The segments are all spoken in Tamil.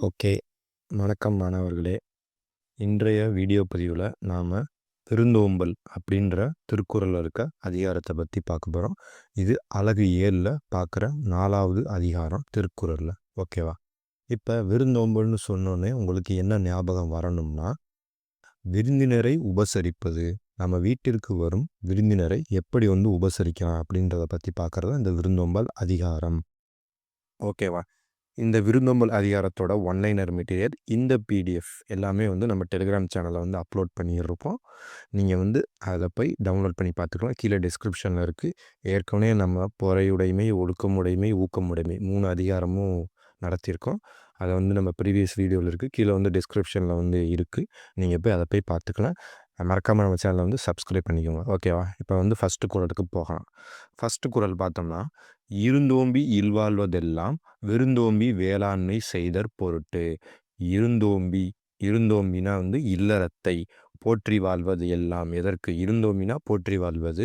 ஓகே. வணக்கம் மாணவர்களே. இன்றைய வீடியோ பதிவில் நாம் திருந்தோம்பல் அப்படின்ற திருக்குறளில் இருக்க அதிகாரத்தை பற்றி பார்க்க போகிறோம் இது அழகு ஏழில் பார்க்குற நாலாவது அதிகாரம் திருக்குறளில். ஓகேவா? இப்போ விருந்தோம்பல்னு சொன்னோன்னே உங்களுக்கு என்ன ஞாபகம் வரணும்னா விருந்தினரை உபசரிப்பது நம்ம வீட்டிற்கு வரும் விருந்தினரை எப்படி வந்து உபசரிக்கலாம் அப்படின்றத பற்றி பார்க்குறது இந்த விருந்தோம்பல் அதிகாரம். ஓகேவா? இந்த விருந்தோம்பல் அதிகாரத்தோட ஒன்லைனர் மெட்டீரியல் இந்த பிடிஎஃப் எல்லாமே வந்து நம்ம டெலிகிராம் சேனலில் வந்து அப்லோட் பண்ணியிருப்போம். நீங்கள் வந்து அதில் போய் டவுன்லோட் பண்ணி பார்த்துக்கலாம். கீழே டிஸ்கிரிப்ஷனில் இருக்குது ஏற்கனவே நம்ம பொறையுடைமை ஒழுக்கமுடைமை ஊக்கமுடைமை மூணு அதிகாரமும் நடத்தியிருக்கோம். அதை வந்து நம்ம ப்ரீவியஸ் வீடியோவில் இருக்குது கீழே வந்து டிஸ்கிரிப்ஷனில் வந்து இருக்குது நீங்கள் போய் அதை போய் பார்த்துக்கலாம். மறக்காமல் நம்ம சேனலை வந்து சப்ஸ்கிரைப் பண்ணிக்கோங்க. ஓகேவா? இப்போ வந்து ஃபஸ்ட்டு குரலுக்கு போகலாம். ஃபஸ்ட்டு குரல் பார்த்தோம்னா இருந்தோம்பி இல்வாழ்வதெல்லாம் விருந்தோம்பி வேளாண்மை செய்தற் பொருட்டு. இருந்தோம்பி இருந்தோம்பினா வந்து இல்லறத்தை. போற்றி வாழ்வது எல்லாம் எதற்கு இருந்தோமினா போற்றி வாழ்வது.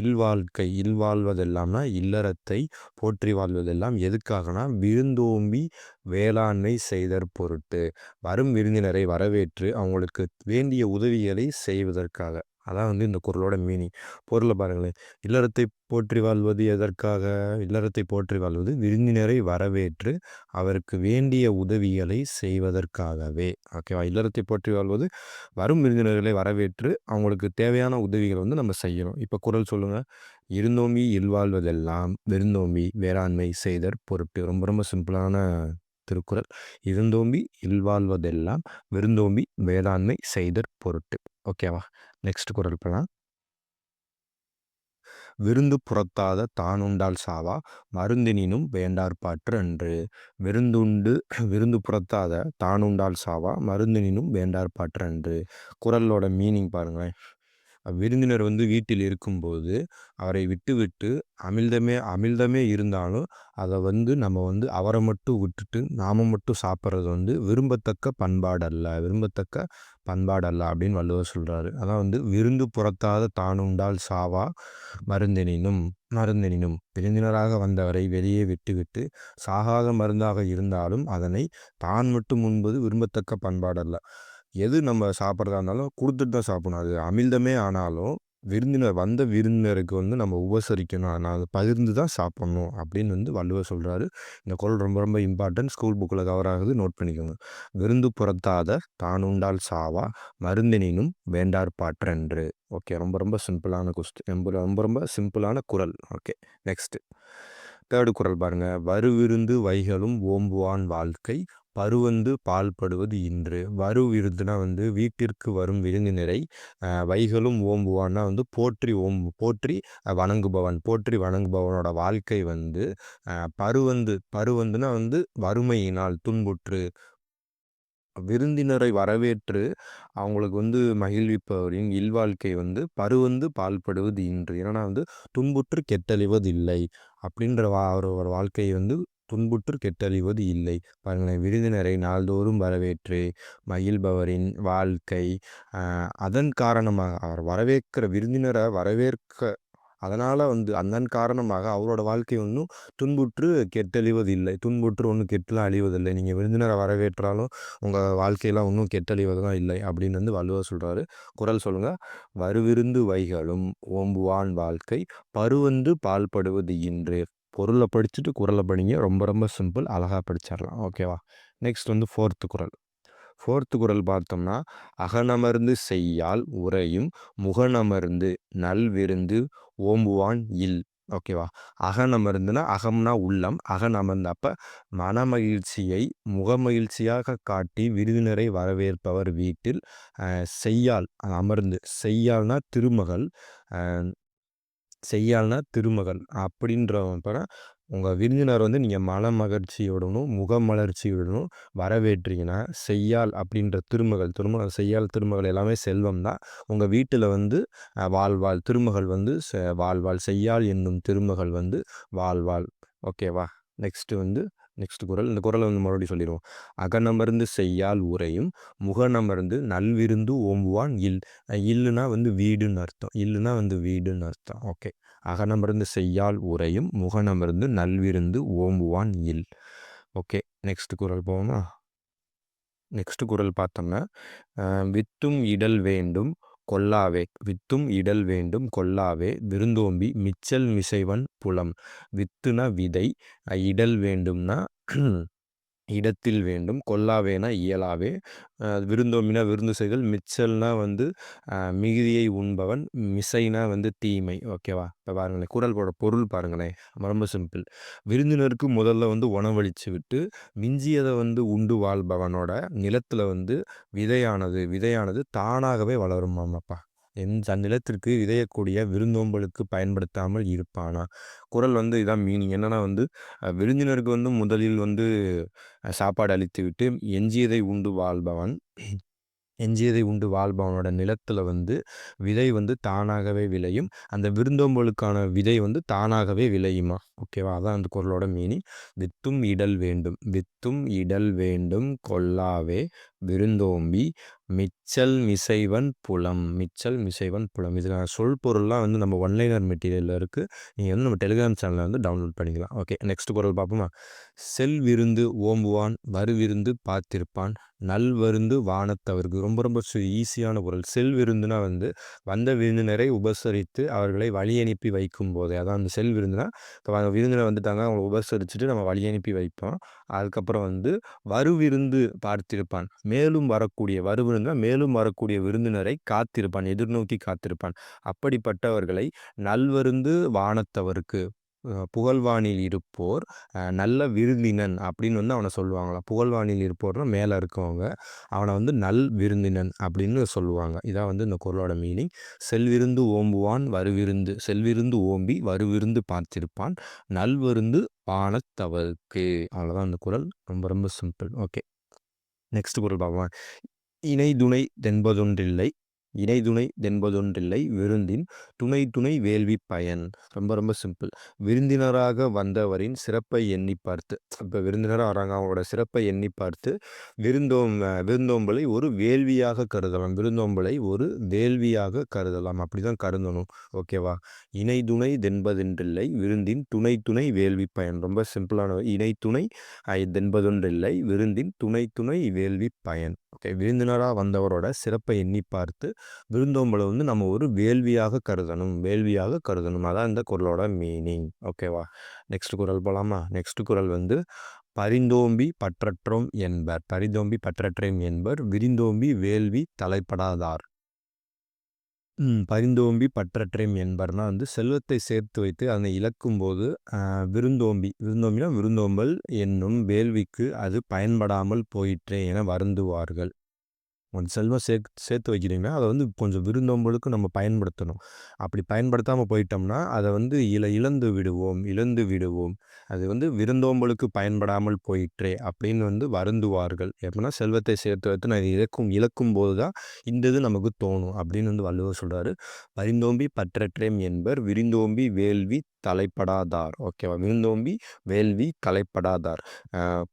இல்வாழ்க்கை இல்வாழ்வதெல்லாம்னா இல்லறத்தை போற்றி வாழ்வதெல்லாம் எதுக்காகனா விருந்தோம்பி வேளாண்மை செய்தற் பொருட்டு. வரும் விருந்தினரை வரவேற்று அவங்களுக்கு வேண்டிய உதவிகளை செய்வதற்காக. அதான் வந்து இந்த குரலோட மீனிங் பொருளை பாருங்களேன். இல்லறத்தை போற்றி வாழ்வது எதற்காக? இல்லறத்தை போற்றி வாழ்வது விருந்தினரை வரவேற்று அவருக்கு வேண்டிய உதவிகளை செய்வதற்காகவே. ஓகேவா இல்லறத்தை போற்றி வாழ்வது வரும் விருந்தினர்களை வரவேற்று அவங்களுக்கு தேவையான உதவிகளை வந்து நம்ம செய்யணும். இப்போ குரல் சொல்லுங்கள் இருந்தோம்பி இல்வாழ்வதெல்லாம் விருந்தோம்பி வேளாண்மை செய்தற் பொருட்டு. ரொம்ப ரொம்ப சிம்பிளான திருக்குறள். இருந்தோம்பி இல்வாழ்வதெல்லாம் விருந்தோம்பி வேளாண்மை செய்தற் பொருட்டு. ஓகேவா நெக்ஸ்ட் குரல் போகலாம் விருந்து புறத்தாத தானுண்டால் சாவா மருந்தினினும் வேண்டார்பாற்று அன்று. விருந்துண்டு விருந்து புறத்தாத தானுண்டால் சாவா மருந்தினினும் வேண்டார்பாற்று அன்று. குரலோட மீனிங் பாருங்களேன். விருந்தினர் வந்து வீட்டில் இருக்கும்போது அவரை விட்டு விட்டு அமிழ்தமே அமிழ்தமே இருந்தாலும் அதை வந்து நம்ம வந்து அவரை மட்டும் விட்டுட்டு நாம மட்டும் சாப்பிட்றது வந்து விரும்பத்தக்க பண்பாடல்ல விரும்பத்தக்க பண்பாடல்ல அப்படின்னு வள்ளுவர் சொல்கிறாரு அதான் வந்து விருந்து புறத்தாத தானுண்டால் சாவா மருந்தெனினும் மருந்தெனினும். விருந்தினராக வந்தவரை வெளியே விட்டுவிட்டு சாகாத மருந்தாக இருந்தாலும் அதனை தான் மட்டும் உண்பது விரும்பத்தக்க பண்பாடல்ல. எது நம்ம சாப்பிட்றதா இருந்தாலும் கொடுத்துட்டு தான் சாப்பிடணும். அது அமிழ்தமே ஆனாலும் விருந்தினர் வந்த விருந்தினருக்கு வந்து நம்ம உபசரிக்கணும். அதனால் அதை பகிர்ந்து தான் சாப்பிட்ணும் அப்படின்னு வந்து வள்ளுவர் சொல்கிறாரு இந்த குரல் ரொம்ப ரொம்ப இம்பார்ட்டன்ட் ஸ்கூல் புக்கில் கவர் ஆகுது. நோட் பண்ணிக்கோங்க. விருந்து புறத்தாத தானுண்டால் சாவா மருந்தினும் வேண்டார் பாற்றன்று. ஓகே ரொம்ப ரொம்ப சிம்பிளான கொஸ்டின் ரொம்ப ரொம்ப ரொம்ப சிம்பிளான குரல். ஓகே நெக்ஸ்ட்டு தேர்டு குரல் பாருங்கள் வருவிருந்து வைகளும் ஓம்புவான் வாழ்க்கை பருவந்து பால்படுவது இன்று. வரு விருதுனா வந்து வீட்டிற்கு வரும் விருந்தினரை வைகளும் ஓம்புவான்னா வந்து போற்றி ஓம் போற்றி வணங்குபவன் போற்றி வணங்குபவனோட வாழ்க்கை வந்து பருவந்து பருவந்துனா வந்து வறுமையினால் துன்புற்று விருந்தினரை வரவேற்று அவங்களுக்கு வந்து மகிழ்விப்பவரின் இல்வாழ்க்கை வந்து பருவந்து பால்படுவது இன்று. ஏன்னா வந்து துன்புற்று கெட்டழிவதில்லை அப்படின்ற வா அவரோட வாழ்க்கையை வந்து துன்புற்று கெட்டழிவது இல்லை. பாருங்களேன் விருந்தினரை நாள்தோறும் வரவேற்று மகிழ்பவரின் வாழ்க்கை அதன் காரணமாக அவர் வரவேற்கிற விருந்தினரை வரவேற்க அதனால் வந்து அதன் காரணமாக அவரோட வாழ்க்கை ஒன்றும் துன்புற்று கெட்டழிவதில்லை. துன்புற்று ஒன்றும் கெட்டலாம் அழிவதில்லை. நீங்கள் விருந்தினரை வரவேற்றாலும் உங்கள் வாழ்க்கையெல்லாம் ஒன்றும் கெட்டழிவதெல்லாம் இல்லை அப்படின்னு வந்து வள்ளுவர் சொல்கிறாரு குரல் சொல்லுங்கள் வருவிருந்து வைகளும் ஓம்புவான் வாழ்க்கை பருவந்து பால்படுவது இன்று. பொருளை படிச்சுட்டு குரலை படிங்க. ரொம்ப ரொம்ப சிம்பிள். அழகாக படிச்சிடலாம் ஓகேவா? நெக்ஸ்ட் வந்து ஃபோர்த்து குரல். ஃபோர்த்து குரல் பார்த்தோம்னா அகனமர்ந்து செய்யால் உரையும் முகனமர்ந்து நல்விருந்து ஓம்புவான் இல். ஓகேவா? அகனமர்ந்துனா அகம்னா உள்ளம். அகனமர்ந்தப்ப அப்போ மனமகிழ்ச்சியை முகமகிழ்ச்சியாக காட்டி விருதினரை வரவேற்பவர் வீட்டில் செய்யால் அமர்ந்து. செய்யால்னா திருமகள் செய்யால்னா திருமகள் அப்படின்றவன் உங்கள் விருந்தினர் வந்து நீங்கள் மன மகிழ்ச்சியுடனும் முகமலர்ச்சியுடனும் வரவேற்றீங்கன்னா செய்யால் அப்படின்ற திருமகள் திருமகள் செய்யால் திருமகள் எல்லாமே செல்வம் தான். உங்கள் வீட்டில் வந்து வாழ்வாள் திருமகள் வந்து வாழ்வாள் செய்யால் என்னும் திருமகள் வந்து வாழ்வாள். ஓகேவா? நெக்ஸ்ட்டு வந்து நெக்ஸ்ட் குரல் இந்த குரலை வந்து மறுபடியும் சொல்லிடுவோம் அகநமர்ந்து செய்யால் உரையும் முகநமர்ந்து நல்விருந்து ஓம்புவான் இல். இல்லுனா வந்து வீடுன்னு அர்த்தம். இல்லுனா வந்து வீடுன்னு அர்த்தம். ஓகே. அகநமர்ந்து செய்யால் உரையும் முகநமர்ந்து நல்விருந்து ஓம்புவான் இல். ஓகே. நெக்ஸ்ட் குரல் போவோமா? நெக்ஸ்ட் குரல் பார்த்தோம்னா வித்தும் இடல் வேண்டும் கொல்லாவே வித்தும் இடல் வேண்டும் கொல்லாவே விருந்தோம்பி மிச்சல் மிசைவன் புலம் வித்துனா விதை இடல் வேண்டும்னா இடத்தில் வேண்டும். கொல்லாவேனா இயலாவே. விருந்தோம்பினா விருந்து செய்தல் மிச்சல்னா வந்து மிகுதியை உண்பவன் மிசைனா வந்து தீமை. ஓகேவா இப்போ பாருங்களேன். குரல் போட பொருள் பாருங்களேன். ரொம்ப சிம்பிள். விருந்தினருக்கு முதல்ல வந்து உணவளித்து விட்டு மிஞ்சியதை வந்து உண்டு வாழ்பவனோட நிலத்தில் வந்து விதையானது விதையானது தானாகவே வளருமாமாப்பா என் நிலத்திற்கு விதையக்கூடிய விருந்தோம்பலுக்கு பயன்படுத்தாமல் இருப்பானா? குரல் வந்து இதான் மீனிங் என்னென்னா வந்து விருந்தினருக்கு வந்து முதலில் வந்து சாப்பாடு அளித்துவிட்டு எஞ்சியதை உண்டு வாழ்பவன். எஞ்சியதை உண்டு வாழ்பவனோட நிலத்தில் வந்து விதை வந்து தானாகவே விளையும். அந்த விருந்தோம்பலுக்கான விதை வந்து தானாகவே விளையுமா? ஓகேவா? அதான் அந்த குரலோட மீனிங் வித்தும் இடல் வேண்டும். வித்தும் இடல் வேண்டும். கொல்லாவே விருந்தோம்பி மிச்சல் மிசைவன் புலம் மிச்சல் மிசைவன் புலம். இதுக்கான சொல் பொருள்லாம் வந்து நம்ம ஒன்லைனர் மெட்டீரியலில் இருக்குது நீங்கள் வந்து நம்ம டெலிகிராம் சேனலில் வந்து டவுன்லோட் பண்ணிக்கலாம். ஓகே நெக்ஸ்ட் பொருள் பார்ப்போமா? செல் விருந்து ஓம்புவான் வருவிருந்து பார்த்திருப்பான் நல்வருந்து வானத்தவருக்கு ரொம்ப ரொம்ப ஈஸியான பொருள் செல் விருந்துனா வந்து வந்த விருந்தினரை உபசரித்து அவர்களை வழி அனுப்பி வைக்கும் போதே. அதான் அந்த செல் விருந்துனா இப்போ விருந்தினர் வந்துட்டாங்க அவங்களை உபசரிச்சுட்டு நம்ம வழி அனுப்பி வைப்போம். அதுக்கப்புறம் வந்து வருவிருந்து பார்த்திருப்பான். மேலும் வரக்கூடிய வருவனுங்க மேலும் வரக்கூடிய விருந்தினரை காத்திருப்பான் எதிர்நோக்கி காத்திருப்பான். அப்படிப்பட்டவர்களை நல்வருந்து வானத்தவருக்கு புகழ்வானில் இருப்போர் நல்ல விருந்தினன் அப்படின்னு வந்து அவனை சொல்லுவாங்களாம் புகழ்வானில் இருப்போர்னா மேலே இருக்கவங்க அவனை வந்து நல் விருந்தினன் அப்படின்னு சொல்லுவாங்க. இதான் வந்து இந்த குரலோட மீனிங் செல்விருந்து ஓம்புவான் வருவிருந்து செல்விருந்து ஓம்பி வருவிருந்து பார்த்திருப்பான் நல்விருந்து வானத்தவருக்கு. அவ்வளோதான் அந்த குரல் ரொம்ப ரொம்ப சிம்பிள் ஓகே நெக்ஸ்ட் குரல் பார்க்கலாம் இணை துணை தென்பதொன்றில்லை இணைதுணை தென்பதொன்றில்லை விருந்தின் துணை துணை வேள்வி பயன். ரொம்ப ரொம்ப சிம்பிள். விருந்தினராக வந்தவரின் சிறப்பை எண்ணி பார்த்து இப்போ விருந்தினராக வராங்க அவங்களோட சிறப்பை எண்ணி பார்த்து விருந்தோம் விருந்தோம்பலை ஒரு வேள்வியாக கருதலாம். விருந்தோம்பலை ஒரு வேள்வியாக கருதலாம். அப்படி தான் கருதணும். ஓகேவா? இணை துணை தென்பதென்றில்லை விருந்தின் துணை துணை வேள்வி பயன். ரொம்ப சிம்பிளான இணை துணை தென்பதொன்றில்லை விருந்தின் துணை துணை வேள்வி பயன். ஓகே. விருந்தினராக வந்தவரோட சிறப்பை எண்ணி பார்த்து விருந்தோம்பலை வந்து நம்ம ஒரு வேள்வியாக கருதணும் வேள்வியாக கருதணும். அதான் இந்த குரலோட மீனிங் ஓகேவா? நெக்ஸ்ட் குரல் போகலாமா நெக்ஸ்ட் குரல் வந்து பரிந்தோம்பி பற்றற்றோம் என்பர். பரிந்தோம்பி பற்றற்றேம் என்பர் விரிந்தோம்பி வேள்வி தலைப்படாதார். பரிந்தோம்பி பற்றற்றேம் என்பர்னா வந்து செல்வத்தை சேர்த்து வைத்து அதனை இழக்கும்போது விருந்தோம்பி விருந்தோம்பினா விருந்தோம்பல் என்னும் வேள்விக்கு அது பயன்படாமல் போயிற்றே என வருந்துவார்கள். கொஞ்சம் செல்வம் சேர்த்து சேர்த்து வைக்கிறீங்கன்னா அதை வந்து கொஞ்சம் விருந்தோம்பலுக்கு நம்ம பயன்படுத்தணும். அப்படி பயன்படுத்தாமல் போயிட்டோம்னா அதை வந்து இல இழந்து விடுவோம் இழந்து விடுவோம். அது வந்து விருந்தோம்பலுக்கு பயன்படாமல் போயிற்றே அப்படின்னு வந்து வருந்துவார்கள். எப்படின்னா செல்வத்தை சேர்த்து வைத்து நான் இழக்கும் இழக்கும் போது தான் இந்த இது நமக்கு தோணும் அப்படின்னு வந்து வள்ளுவர் சொல்கிறாரு பரிந்தோம்பி பற்றற்றேம் என்பர் விருந்தோம்பி வேள்வி தலைப்படாதார். ஓகேவா? விருந்தோம்பி வேள்வி தலைப்படாதார்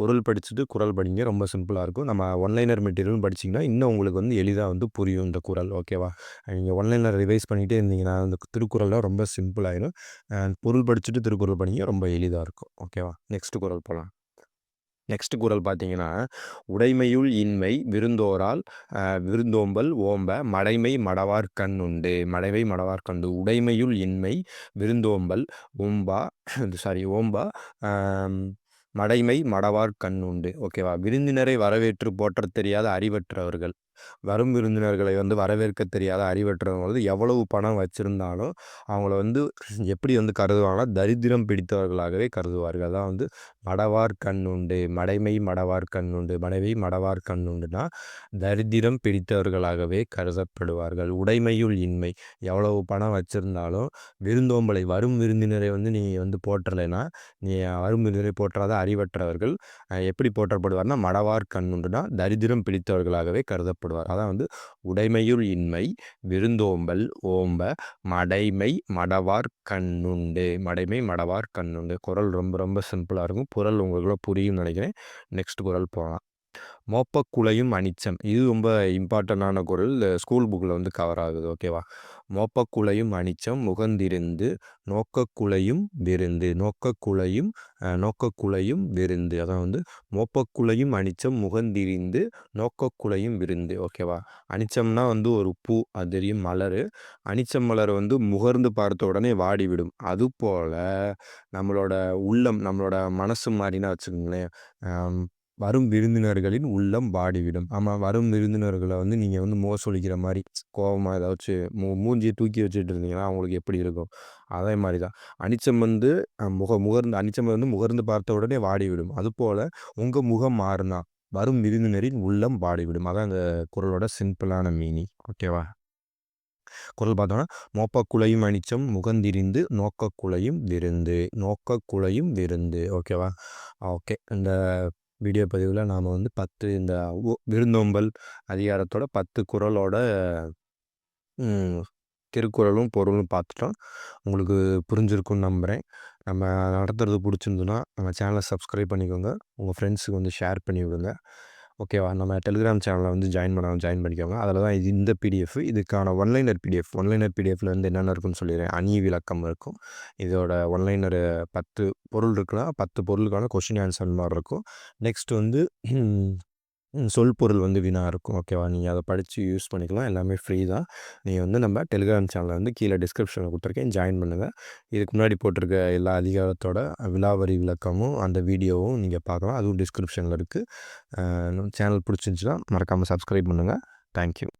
பொருள் படிச்சுட்டு குரல் படிங்க ரொம்ப சிம்பிளாக இருக்கும். நம்ம ஒன்லைனர் மெட்டீரியல் படிச்சிங்கன்னா இன்னும் உங்களுக்கு வந்து எளிதாக வந்து புரியும் இந்த குரல் ஓகேவா? நீங்கள் ஒன்லைனில் ரிவைஸ் பண்ணிகிட்டே இருந்தீங்கன்னா அந்த திருக்குறள்லாம் ரொம்ப சிம்பிளாகிடும் பொருள் படிச்சுட்டு திருக்குறள் படிங்க ரொம்ப எளிதாக இருக்கும். ஓகேவா? நெக்ஸ்ட் குரல் போகலாம் நெக்ஸ்ட் குரல் பார்த்தீங்கன்னா உடைமையுள் இன்மை விருந்தோரால் விருந்தோம்பல் ஓம்ப மடைமை மடவார்கண் உண்டு. மடைமை மடவார் கண்டு உடைமையுள் இன்மை விருந்தோம்பல் ஓம்பா சாரி ஓம்பா மடைமை மடவார் கண் உண்டு ஓகேவா விருந்தினரை வரவேற்று போற்ற தெரியாத அறிவற்றவர்கள். வரும் விருந்தினர்களை வந்து வரவேற்க தெரியாத அறிவற்றவங்க வந்து எவ்வளவு பணம் வச்சுருந்தாலும் அவங்கள வந்து எப்படி வந்து கருதுவாங்கன்னா தரித்திரம் பிடித்தவர்களாகவே கருதுவார்கள். அதான் வந்து மடவார் கண் உண்டு மடைமை மடவார் கண் உண்டு மனைவி மடவார் கண் உண்டுனா தரித்திரம் பிடித்தவர்களாகவே கருதப்படுவார்கள். உடைமையுள் இன்மை. எவ்வளவு பணம் வச்சுருந்தாலும் விருந்தோம்பலை வரும் விருந்தினரை வந்து நீ வந்து போற்றலைன்னா நீ வரும் விருந்தினரை போற்றாத அறிவற்றவர்கள் எப்படி போற்றப்படுவார்னா மடவார் கண் உண்டுனா தரித்திரம் பிடித்தவர்களாகவே கருதப்படுவார். அதான் வந்து உடைமையுள் இன்மை விருந்தோம்பல் ஓம்ப மடைமை மடவார் கண்ணுண்டு மடைமை மடவார் கண்ணுண்டு குரல் ரொம்ப ரொம்ப சிம்பிளாக இருக்கும். குரல் உங்களுக்குள்ள புரியும் நினைக்கிறேன். நெக்ஸ்ட் குரல் போகலாம் மோப்பக்குழையும் அனிச்சம் இது ரொம்ப இம்பார்ட்டண்டான குரல். ஸ்கூல் புக்கில் வந்து கவர் ஆகுது. ஓகேவா மோப்பக்குழையும் அனிச்சம் முகந்திருந்து நோக்கக்குழையும் விருந்து. நோக்கக்குழையும் நோக்கக்குழையும் விருந்து. அதான் வந்து மோப்பக்குழையும் அனிச்சம் முகந்திரிந்து நோக்கக்குழையும் விருந்து. ஓகேவா அனிச்சம்னா வந்து ஒரு பூ. அது தெரியும். மலர். அனிச்சம் மலர் வந்து முகர்ந்து பார்த்த உடனே வாடிவிடும். அதுபோல் நம்மளோட உள்ளம் நம்மளோட மனசு மாதிரினா வச்சுக்கோங்களேன். வரும் விருந்தினர்களின் உள்ளம் வாடிவிடும். ஆமாம் வரும் விருந்தினர்களை வந்து நீங்கள் வந்து மோசொலிக்கிற மாதிரி கோபமாக ஏதாச்சும் மூ மூஞ்சியை தூக்கி வச்சுட்டு இருந்தீங்கன்னா அவங்களுக்கு எப்படி இருக்கும்? அதே மாதிரி தான் அனிச்சம் வந்து முக முகர்ந்து அனிச்சம் வந்து முகர்ந்து பார்த்த உடனே வாடிவிடும். அதுபோல் உங்கள் முகம் மாறினா வரும் விருந்தினரின் உள்ளம் வாடிவிடும். அதான் அந்த குரலோட சிம்பிளான மீனிங் ஓகேவா குரல் பார்த்தோன்னா மோப்பக்குலையும் அனிச்சம் முகந்திரிந்து நோக்கக்குலையும் விருந்து. நோக்கக்குலையும் விருந்து. ஓகேவா ஓகே இந்த வீடியோ பதிவில் நாம் வந்து பத்து இந்த விருந்தோம்பல் அதிகாரத்தோட பத்து குரலோட திருக்குறளும் பொருளும் பார்த்துட்டோம் உங்களுக்கு புரிஞ்சிருக்குன்னு நம்புகிறேன் நம்ம நடத்துறது பிடிச்சிருந்துன்னா நம்ம சேனலை சப்ஸ்கிரைப் பண்ணிக்கோங்க. உங்கள் ஃப்ரெண்ட்ஸுக்கு வந்து ஷேர் பண்ணி விடுங்க ஓகேவா? நம்ம டெலிகிராம் சேனலில் வந்து ஜாயின் பண்ண ஜாயின் பண்ணிக்கோங்க. அதில் தான் இது இந்த பிடிஎஃப் இதுக்கான ஒன்லைனர் பிடிஎஃப் ஒன்லைனர் பிடிஎஃப்ல வந்து என்னென்ன இருக்குன்னு சொல்லிடுறேன். அணி விளக்கம் இருக்கும். இதோட ஒன்லைனர் பத்து பொருள் இருக்குன்னா பத்து பொருளுக்கான கொஷின் ஆன்சர் மாதிரி இருக்கும். நெக்ஸ்ட் வந்து சொல் பொருள் வந்து வீணாக இருக்கும். ஓகேவா? நீங்கள் அதை படித்து யூஸ் பண்ணிக்கலாம். எல்லாமே ஃப்ரீ தான். நீங்கள் வந்து நம்ம டெலிகிராம் சேனலில் வந்து கீழே டிஸ்கிரிப்ஷனில் கொடுத்துருக்கேன். ஜாயின் பண்ணுங்கள் இதுக்கு முன்னாடி போட்டிருக்க எல்லா அதிகாரத்தோட விலாவரி விளக்கமும் அந்த வீடியோவும் நீங்கள் பார்க்கலாம். அதுவும் டிஸ்கிரிப்ஷனில் இருக்குது சேனல் பிடிச்சிருந்துச்சுன்னா மறக்காமல் சப்ஸ்கிரைப் பண்ணுங்கள் தேங்க்யூ.